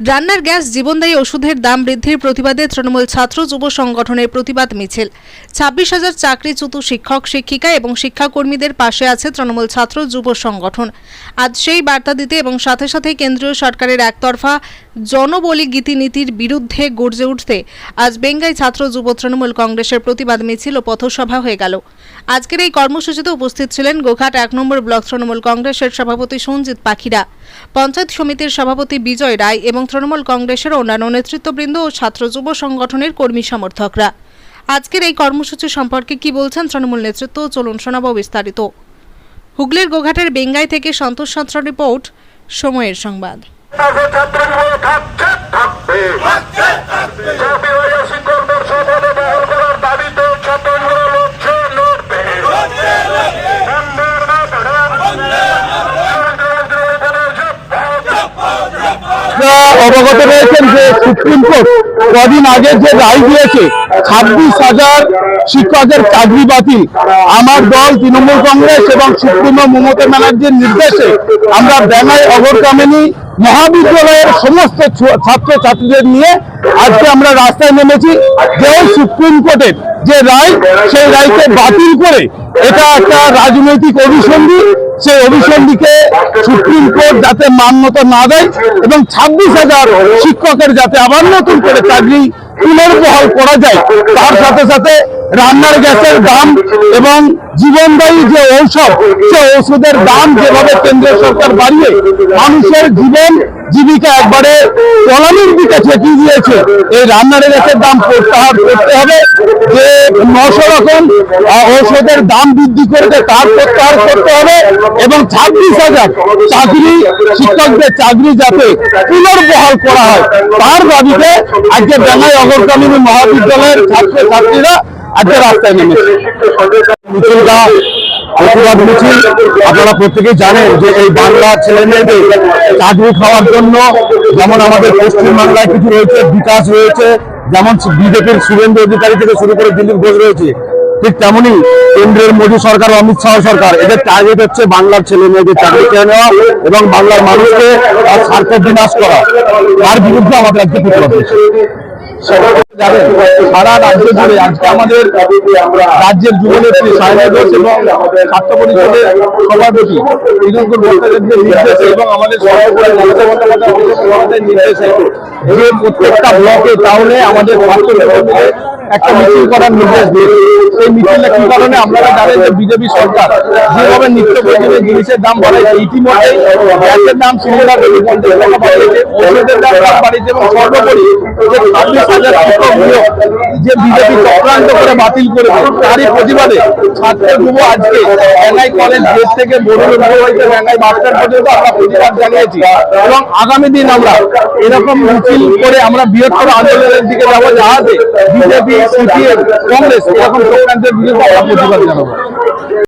রান্নার গ্যাস জীবনদায়ী ওষুধের দাম বৃদ্ধির প্রতিবাদে তৃণমূল ছাত্র যুব সংগঠনের প্রতিবাদ মিছিল। ছাব্বিশ হাজার চাকরিচ্যুত শিক্ষক, শিক্ষিকা এবং শিক্ষাকর্মীদের পাশে আছে তৃণমূল ছাত্র যুব সংগঠন। আজ সেই বার্তা দিতে এবং সাথে সাথে কেন্দ্রীয় সরকারের একতরফা জনবলি গীতিনীতির বিরুদ্ধে গর্জে উঠতে আজ বেঙ্গাই ছাত্র যুব তৃণমূল কংগ্রেসের প্রতিবাদ মিছিল ও পথসভা হয়ে গেল। আজকের এই কর্মসূচিতে উপস্থিত ছিলেন গোঘাট এক নম্বর ব্লক তৃণমূল কংগ্রেসের সভাপতি সঞ্জিত পাখিরা। পঞ্চায়েত সমিতির সভাপতি বিজয় রায় এবং তৃণমূল কংগ্রেসের অন্যান্য নেতৃত্ববৃন্দ ও ছাত্র যুব সংগঠনের কর্মী সমর্থকরা। আজকের এই কর্মসূচি সম্পর্কে কি বলছেন তৃণমূল নেতৃত্ব? চলুন শোনাবো বিস্তারিত। হুগলির গোঘাটের বেঙ্গাই থেকে সন্তোষ সাঁতরা রিপোর্ট সময়ের সংবাদ ছাত্রজীবন থাকছে থাকবে চাকরি হয়ে শিক্ষকদের সপদে বহল করার দাবিতে ছাত্রজীবন লড়ছে লড়বে বন্ধের আপনারা অবগত রয়েছেন যে সুপ্রিম কোর্ট কদিন আগে যে রায় দিয়েছে, ছাব্বিশ হাজার শিক্ষকের চাকরি বাতিল। আমার দল, তৃণমূল কংগ্রেস এবং সুপ্রিমো মমতা ব্যানার্জির নির্দেশে আমরা ব্যাঙ্গাই অগরকামিনী মহাবিদ্যালয়ের সমস্ত ছাত্র ছাত্রীদের নিয়ে আজকে আমরা রাস্তায় নেমেছি যে সুপ্রিম কোর্টের যে রায়, সেই রায়কে বাতিল করে এটা একটা রাজনৈতিক অভিসন্ধি। সেই অভিসন্ধিকে সুপ্রিম কোর্ট যাতে মান্যতা না দেয় এবং ছাব্বিশ হাজার শিক্ষকের যাতে আবার নতুন করে চাকরি পুনর্বহাল করা যায়। তার সাথে সাথে রান্নার গ্যাসের দাম এবং জীবনদায়ী যে ঔষধ, সে ঔষধের দাম যেভাবে কেন্দ্রীয় সরকার বাড়িয়ে মানুষের জীবন জীবিকা একবারে তলানির দিকে ঠেকিয়ে দিয়েছে, এই রান্নার গ্যাসের দাম প্রত্যাহার করতে হবে। যে নশো রকম ঔষধের দাম বৃদ্ধি করেছে, তার প্রত্যাহার করতে হবে এবং ছাব্বিশ হাজার চাকরি শিক্ষকদের চাকরি যাতে পুনর্বহাল করা হয়। তার দাবিতে আজকে বেঙ্গাই অগরকামিনী মহাবিদ্যালয়ের ছাত্র ছাত্রীরা আজকে রাস্তায় নেমেছে মিছিলটা মিছিল আপনারা প্রত্যেকেই জানেন যে এই বাংলা ছেলে মেয়েদের চাকরি খাওয়ার জন্য যেমন আমাদের পশ্চিমবাংলায় কিছু রয়েছে, বিকাশ রয়েছে যেমন বিজেপির শুভেন্দু অধিকারী থেকে শুরু করে দিলীপ ঘোষ রয়েছে, ঠিক তেমনই কেন্দ্রের মোদী সরকার অমিত শাহ সরকার। এদের টার্গেট হচ্ছে বাংলার ছেলে মেয়েদের চাকরি খেয়ে নেওয়া এবং বাংলার মানুষকে তার স্বার্থ বিনাশ করা। তার বিরুদ্ধে আমাদের আজকে প্রতিবাদ সারা রাজ্য জুড়ে আজকে আমাদের রাজ্যের যুবনেত্রী সাহেব এবং ছাত্র পরিষদের সভাপতি এবং আমাদের সভাপতি প্রত্যেকটা ব্লকে তাহলে আমাদের ছাত্র একটা মিছিল করার নির্দেশ দিয়েছে। সেই মিছিলটা কি কারণে আপনারা জানেন যে বিজেপি সরকার যেভাবে নিত্য প্রয়োজনীয় জিনিসের দাম বাড়াইছে, ইতিমধ্যে গ্যাসের দাম সিলিন্ডার বাড়িয়েছে ওষুধের দাম বাড়িয়েছে এবং সর্বোপরি যে ছাব্বিশ হাজার যে বিজেপি চক্রান্ত করে বাতিল করেছে তারই প্রতিবাদে ছাত্র যুব আজকে ব্যাঙ্গাই কলেজ গেট থেকে বরুণ হইতে ব্যাঙ্গাই মাস্টার পর্যন্ত আমরা প্রতিবাদ জানিয়েছি। এবং আগামী দিন আমরা এরকম মিছিল করে আমরা বৃহত্তর আন্দোলনের দিকে যাব যাহাতে বিজেপি কংগ্রেস এরকম বিরুদ্ধে আমরা প্রতিবাদ জানাব